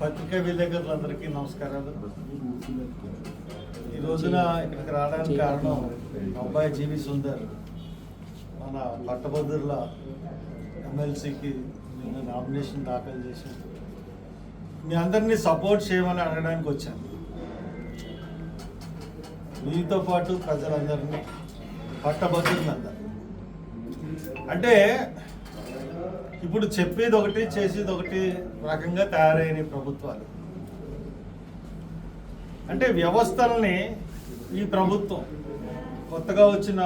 పత్రికా విలేకరులందరికీ నమస్కారాలు. ఈ రోజున ఇక్కడికి రావడానికి కారణం అబ్బాయి జీవి సుందర్. మన పట్టభద్రుల ఎమ్మెల్సీకి నిన్న నామినేషన్ దాఖలు చేసి మీ అందరినీ సపోర్ట్ చేయమని అడగడానికి వచ్చాను. మీతో పాటు ప్రజలందరినీ పట్టభద్రులందరూ అంటే ఇప్పుడు చెప్పేది ఒకటి చేసేది ఒకటి రకంగా తయారైన ప్రభుత్వాలు. అంటే వ్యవస్థల్ని ఈ ప్రభుత్వం కొత్తగా వచ్చిన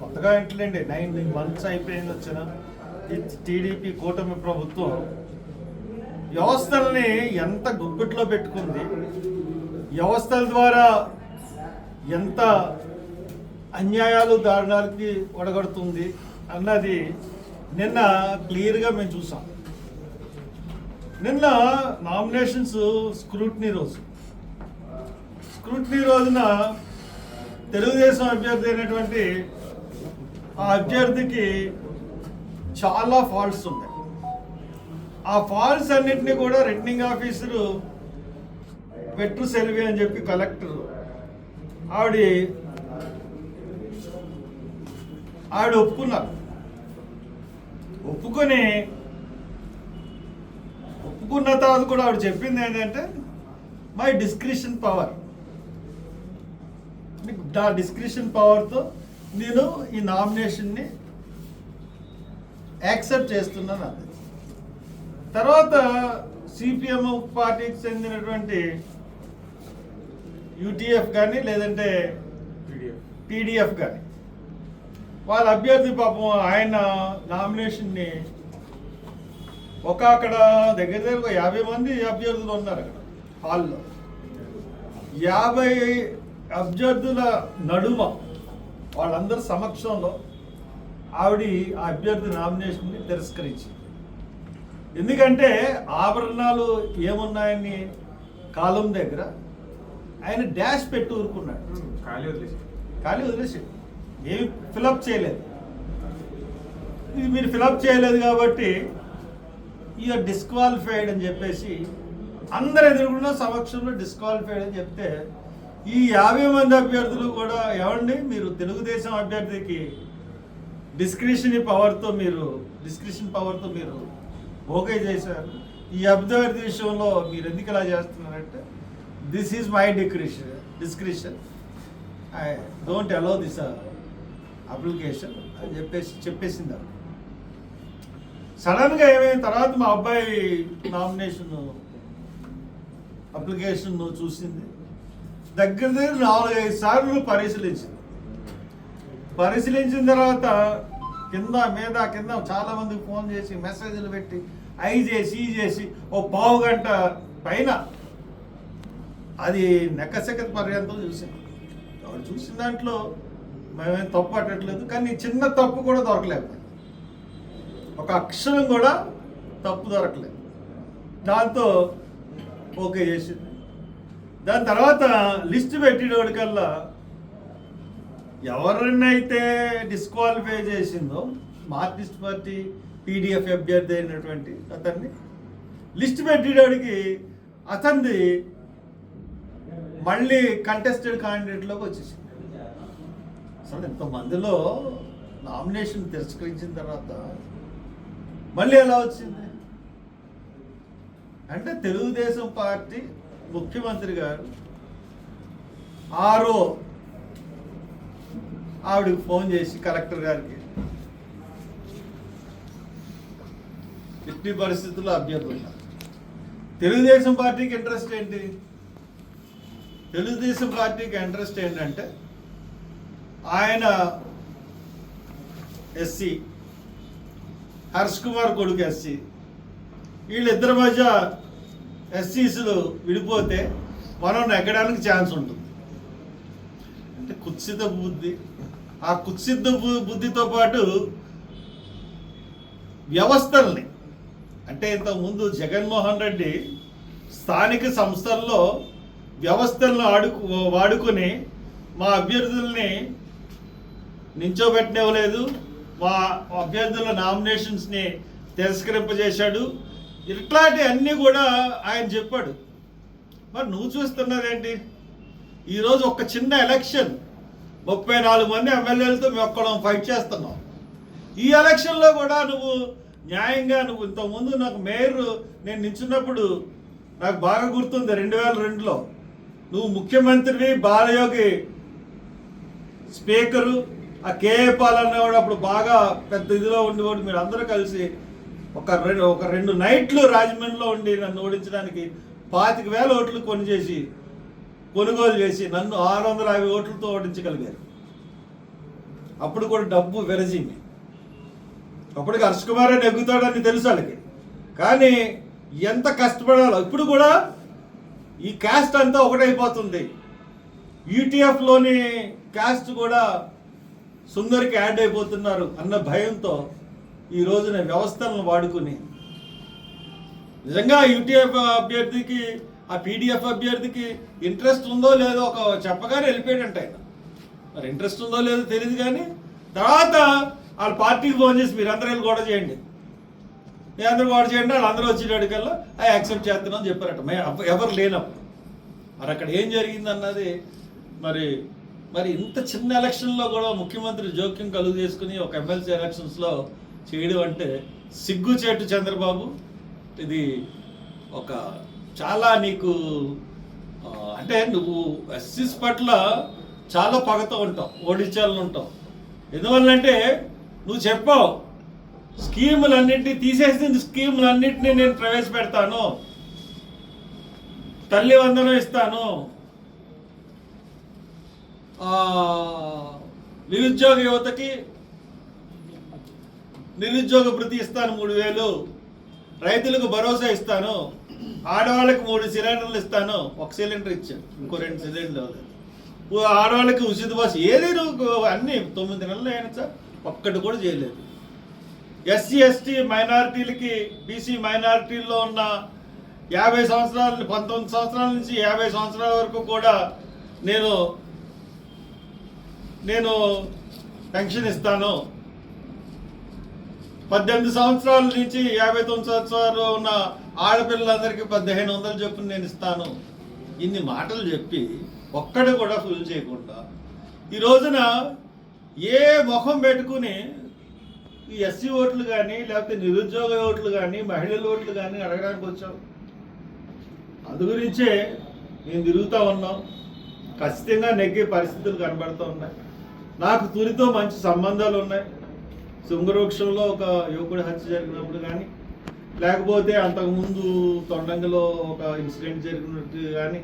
కొత్తగా ఏంటండి నైన్ మంత్స్ అయిపోయింది వచ్చిన టీడీపీ కూటమి ప్రభుత్వం. వ్యవస్థల్ని ఎంత గుప్పిట్లో పెట్టుకుంది వ్యవస్థల ద్వారా ఎంత అన్యాయాలు దారుణాలకి ఒడగడుతుంది అన్నది నిన్న క్లియర్గా మేము చూసాం. నిన్న నామినేషన్స్ స్క్రూట్నీ రోజు. స్క్రూట్నీ రోజున తెలుగుదేశం అభ్యర్థి అయినటువంటి ఆ అభ్యర్థికి చాలా ఫాల్ట్స్ ఉన్నాయి. ఆ ఫాల్ట్స్ అన్నింటినీ కూడా రిటర్నింగ్ ఆఫీసరు పెట్రు సెల్వి అని చెప్పి కలెక్టర్ ఆవిడ ఆవిడ ఒప్పుకున్నారు. ఒప్పుకొని ఒప్పుకున్న తర్వాత కూడా ఆవిడ చెప్పింది ఏంటంటే మై డిస్క్రిప్షన్ పవర్ నా డిస్క్రిప్షన్ పవర్తో నేను ఈ నామినేషన్ని యాక్సెప్ట్ చేస్తున్నాను అంది. తర్వాత సిపిఎం పార్టీకి చెందినటువంటి యూటీఎఫ్ కానీ లేదంటే టీడీఎఫ్ కానీ వాళ్ళ అభ్యర్థి పాపం ఆయన నామినేషన్ని ఒక అక్కడ దగ్గర దగ్గర ఒక యాభై మంది అభ్యర్థులు ఉన్నారు అక్కడ హాల్లో. యాభై అభ్యర్థుల నడుమ వాళ్ళందరి సమక్షంలో ఆవిడ ఆ అభ్యర్థి నామినేషన్ని తిరస్కరించింది. ఎందుకంటే ఆభరణాలు ఏమున్నాయని కాలం దగ్గర ఆయన డాష్ పెట్టి ఊరుకున్నాడు. ఖాళీ వదిలేసి ఖాళీ వదిలేసి ఏమి ఫిలప్ చేయలేదు. ఇది మీరు ఫిలప్ చేయలేదు కాబట్టి ఇక డిస్క్వాలిఫైడ్ అని చెప్పేసి అందరు ఎదురుకున్న సమక్షంలో డిస్క్వాలిఫైడ్ అని చెప్తే ఈ యాభై మంది అభ్యర్థులు కూడా ఏమండి? మీరు తెలుగుదేశం అభ్యర్థికి డిస్క్రిషన్ పవర్తో మీరు డిస్క్రిషన్ పవర్తో మీరు ఓకే చేశారు. ఈ అభ్యర్థి విషయంలో మీరు ఎందుకు ఇలా చేస్తున్నారంటే this is my discretion discretion I don't allow this application అని చెప్పేసి చెప్పేసింది ఆవిడ. సడన్గా ఏమైన తర్వాత మా అబ్బాయి నామినేషన్ అప్లికేషన్ చూసింది. దగ్గర దగ్గర నాలుగైదు సార్లు పరిశీలించింది. పరిశీలించిన తర్వాత కింద మీద కింద చాలా మందికి ఫోన్ చేసి మెసేజ్లు పెట్టి ఐ చేసి ఈ చేసి ఓ పావు గంట పైన అది నెక్కసెక్క పర్యంతం చూసింది. ఆవిడ చూసిన దాంట్లో మేమేం తప్పు పట్టట్లేదు కానీ చిన్న తప్పు కూడా దొరకలేదు. ఒక అక్షరం కూడా తప్పు దొరకలేదు. దాంతో ఓకే చేసింది. దాని తర్వాత లిస్ట్ పెట్టేటోడికల్లా ఎవరినైతే డిస్క్వాలిఫై చేసిందో మార్క్సిస్ట్ పార్టీ పీడిఎఫ్ అభ్యర్థి అయినటువంటి అతన్ని లిస్ట్ పెట్టేటోడికి అతనిది మళ్ళీ కంటెస్టెడ్ క్యాండిడేట్లోకి వచ్చేసింది. అసలు ఇంతమందిలో నామినేషన్ తిరస్కరించిన తర్వాత మళ్ళీ ఎలా వచ్చింది? అంటే తెలుగుదేశం పార్టీ ముఖ్యమంత్రి గారు ఆరో ఆవిడకి ఫోన్ చేసి కలెక్టర్ గారికి ఎట్టి పరిస్థితుల్లో అభ్యర్థులు తెలుగుదేశం పార్టీకి ఇంట్రెస్ట్ ఏంటి? తెలుగుదేశం పార్టీకి ఇంట్రెస్ట్ ఏంటంటే ఆయన ఎస్సీ హర్ష్ కుమార్ కొడుకు ఎస్సీ. వీళ్ళిద్దరి మధ్య ఎస్సీస్లు విడిపోతే మనం నెగ్గడానికి ఛాన్స్ ఉంటుంది. అంటే కుత్సిత బుద్ధి. ఆ కుత్సిద్ధ బుద్ధితో పాటు వ్యవస్థల్ని అంటే ఇంతకుముందు జగన్మోహన్ రెడ్డి స్థానిక సంస్థల్లో వ్యవస్థలను ఆడుకు వాడుకొని మా అభ్యర్థుల్ని నించోబెట్టనివ్వలేదు. మా అభ్యర్థుల నామినేషన్స్ని తిరస్కరింపజేశాడు. ఇట్లాంటి అన్నీ కూడా ఆయన చెప్పాడు. మరి నువ్వు చూస్తున్నదేంటి? ఈరోజు ఒక చిన్న ఎలక్షన్. ముప్పై నాలుగు మంది ఎమ్మెల్యేలతో మేము ఒక్కడం ఫైట్ చేస్తున్నాం. ఈ ఎలక్షన్లో కూడా నువ్వు న్యాయంగా నువ్వు ఇంతకుముందు నాకు మేయర్ నేను నించున్నప్పుడు నాకు బాగా గుర్తుంది రెండు వేల రెండులో. నువ్వు ముఖ్యమంత్రివి బాలయోగి స్పీకరు ఆ కేఏ పాల్ అనేవాడు అప్పుడు బాగా పెద్ద ఇదిలో ఉండేవాడు. మీరు అందరూ కలిసి ఒక రెండు ఒక రెండు నైట్లు రాజమండ్రిలో ఉండి నన్ను ఓడించడానికి పాతిక వేల ఓట్లు కొనిచేసి కొనుగోలు చేసి నన్ను ఆరు వందల యాభై ఓట్లతో ఓడించగలిగారు. అప్పుడు కూడా డబ్బు వెరజింది అప్పటికి హర్ష కుమార్ అని ఎగ్గుతాడని తెలుసు వాళ్ళకి. కానీ ఎంత కష్టపడాలో ఇప్పుడు కూడా ఈ క్యాస్ట్ అంతా ఒకటైపోతుంది. యూటీఎఫ్లోని క్యాస్ట్ కూడా సుందరికి యాడ్ అయిపోతున్నారు అన్న భయంతో ఈ రోజున వ్యవస్థలను వాడుకుని. నిజంగా యూటీఎఫ్ అభ్యర్థికి ఆ పీడిఎఫ్ అభ్యర్థికి ఇంట్రెస్ట్ ఉందో లేదో ఒక చెప్పగానే వెళ్ళిపోయాడంట ఆయన. మరి ఇంట్రెస్ట్ ఉందో లేదో తెలియదు కానీ తర్వాత వాళ్ళ పార్టీకి ఫోన్ చేసి మీరు అందరూ వెళ్ళి కూడా చేయండి. మీ అందరూ గొడవ చేయండి వాళ్ళు అందరూ వచ్చేటడికల్లా అవి యాక్సెప్ట్ చేస్తున్నాం అని చెప్పారట. ఎవరు లేనప్పుడు. మరి అక్కడ ఏం జరిగింది అన్నది మరి మరి ఇంత చిన్న ఎలక్షన్లో కూడా ముఖ్యమంత్రి జోక్యం కలుగు చేసుకుని ఒక ఎమ్మెల్సీ ఎలక్షన్స్లో చేయడం అంటే సిగ్గుచేటు చంద్రబాబు. ఇది ఒక చాలా నీకు అంటే నువ్వు ఎస్సీస్ పట్ల చాలా పగతో ఉంటావు ఓడించాలని ఉంటావు. ఎందువల్లంటే నువ్వు చెప్పావు స్కీములన్నింటినీ తీసేసిన స్కీములన్నింటినీ నేను ప్రవేశపెడతాను. తల్లి వందనం ఇస్తాను. నిరుద్యోగ యువతకి నిరుద్యోగ భృతి ఇస్తాను మూడు వేలు రైతులకు భరోసా ఇస్తాను ఆడవాళ్ళకి మూడు సిలిండర్లు ఇస్తాను ఒక సిలిండర్ ఇచ్చాను ఇంకో రెండు సిలిండర్లు ఆడవాళ్ళకి ఉచిత బస్సు ఏది నువ్వు అన్నీ తొమ్మిది నెలలు అయినా సార్ ఒక్కటి కూడా చేయలేదు. ఎస్సీ ఎస్టీ మైనారిటీలకి బీసీ మైనారిటీల్లో ఉన్న యాభై సంవత్సరాల పంతొమ్మిది సంవత్సరాల నుంచి యాభై సంవత్సరాల వరకు కూడా నేను నేను పెన్షన్ ఇస్తాను. పద్దెనిమిది సంవత్సరాల నుంచి యాభై తొమ్మిది సంవత్సరాలు ఉన్న ఆడపిల్లలందరికీ పదిహేను వందలు చొప్పున నేను ఇస్తాను. ఇన్ని మాటలు చెప్పి ఒక్కడ కూడా ఫుల్ చేయకుండా ఈ రోజున ఏ ముఖం పెట్టుకుని ఈ ఎస్సీ ఓట్లు కానీ లేకపోతే నిరుద్యోగ ఓట్లు కానీ మహిళల ఓట్లు కానీ అడగడానికి వచ్చాం అందు గురించే మేము తిరుగుతూ ఉన్నాం. ఖచ్చితంగా నెగ్గే పరిస్థితులు కనబడుతూ ఉన్నాయి. నాకు తునితో మంచి సంబంధాలు ఉన్నాయి. శృంగవృక్షంలో ఒక యువకుడి హత్య జరిగినప్పుడు కానీ లేకపోతే అంతకుముందు తొండంగిలో ఒక ఇన్సిడెంట్ జరిగినట్టు కానీ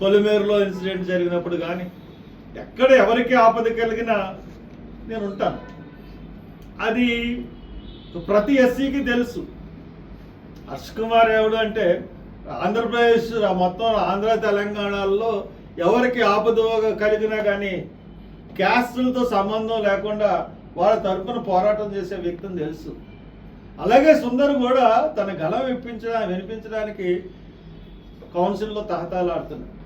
కొలిమేరులో ఇన్సిడెంట్ జరిగినప్పుడు కానీ ఎక్కడ ఎవరికి ఆపద కలిగినా నేను ఉంటాను. అది ప్రతి ఎస్సీకి తెలుసు. హర్ష్ కుమార్ ఎవడు అంటే ఆంధ్రప్రదేశ్ మొత్తం ఆంధ్ర తెలంగాణలో ఎవరికి ఆపద కలిగినా కానీ క్యాస్టులతో సంబంధం లేకుండా వాళ్ళ తరపున పోరాటం చేసే వ్యక్తిని తెలుసు. అలాగే సుందర్ కూడా తన గలం విప్పించడా వినిపించడానికి కౌన్సిల్లో తహతాలాడుతున్నాడు.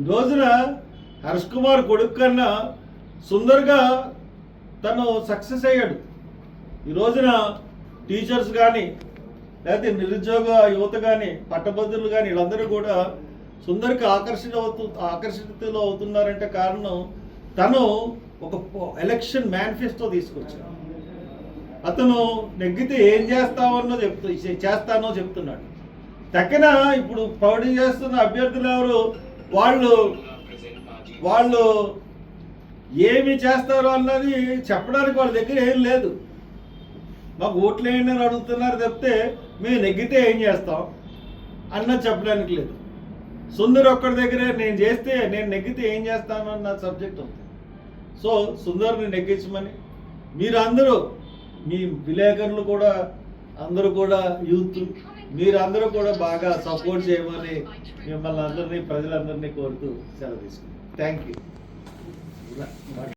ఈ రోజున హర్ష్ కుమార్ కొడుకు కన్నా సుందర్గా తను సక్సెస్ అయ్యాడు. ఈ రోజున టీచర్స్ కానీ లేకపోతే నిరుద్యోగ యువత కానీ పట్టభద్రులు కానీ వీళ్ళందరూ కూడా సుందర్కి ఆకర్షిత అవుతూ ఆకర్షితులు అవుతున్నారంటే కారణం తను ఒక ఎలక్షన్ మేనిఫెస్టో తీసుకొచ్చాడు. అతను నెగ్గితే ఏం చేస్తావన్నో చెప్తూ చేస్తానో చెప్తున్నాడు. తక్కిన ఇప్పుడు పౌడి చేస్తున్న అభ్యర్థులు ఎవరు? వాళ్ళు వాళ్ళు ఏమి చేస్తారు అన్నది చెప్పడానికి వాళ్ళ దగ్గర ఏం లేదు. మాకు ఓట్లు వేయండి అని అడుగుతున్నారు తప్పితే మేము నెగ్గితే ఏం చేస్తాం? అన్నది చెప్పడానికి లేదు. సుందర్ ఒక్కడి దగ్గరే నేను చేస్తే నేను నెగ్గితే ఏం చేస్తాను అన్న సబ్జెక్ట్ ఉంది. సో సుందర్ని నెగ్గించమని మీరు అందరూ మీ విలేకరులు కూడా అందరూ కూడా యూత్ మీరందరూ కూడా బాగా సపోర్ట్ చేయమని మిమ్మల్ని అందరినీ ప్రజలందరినీ కోరుతూ సెలవు తీసుకుంటాం థ్యాంక్ యూ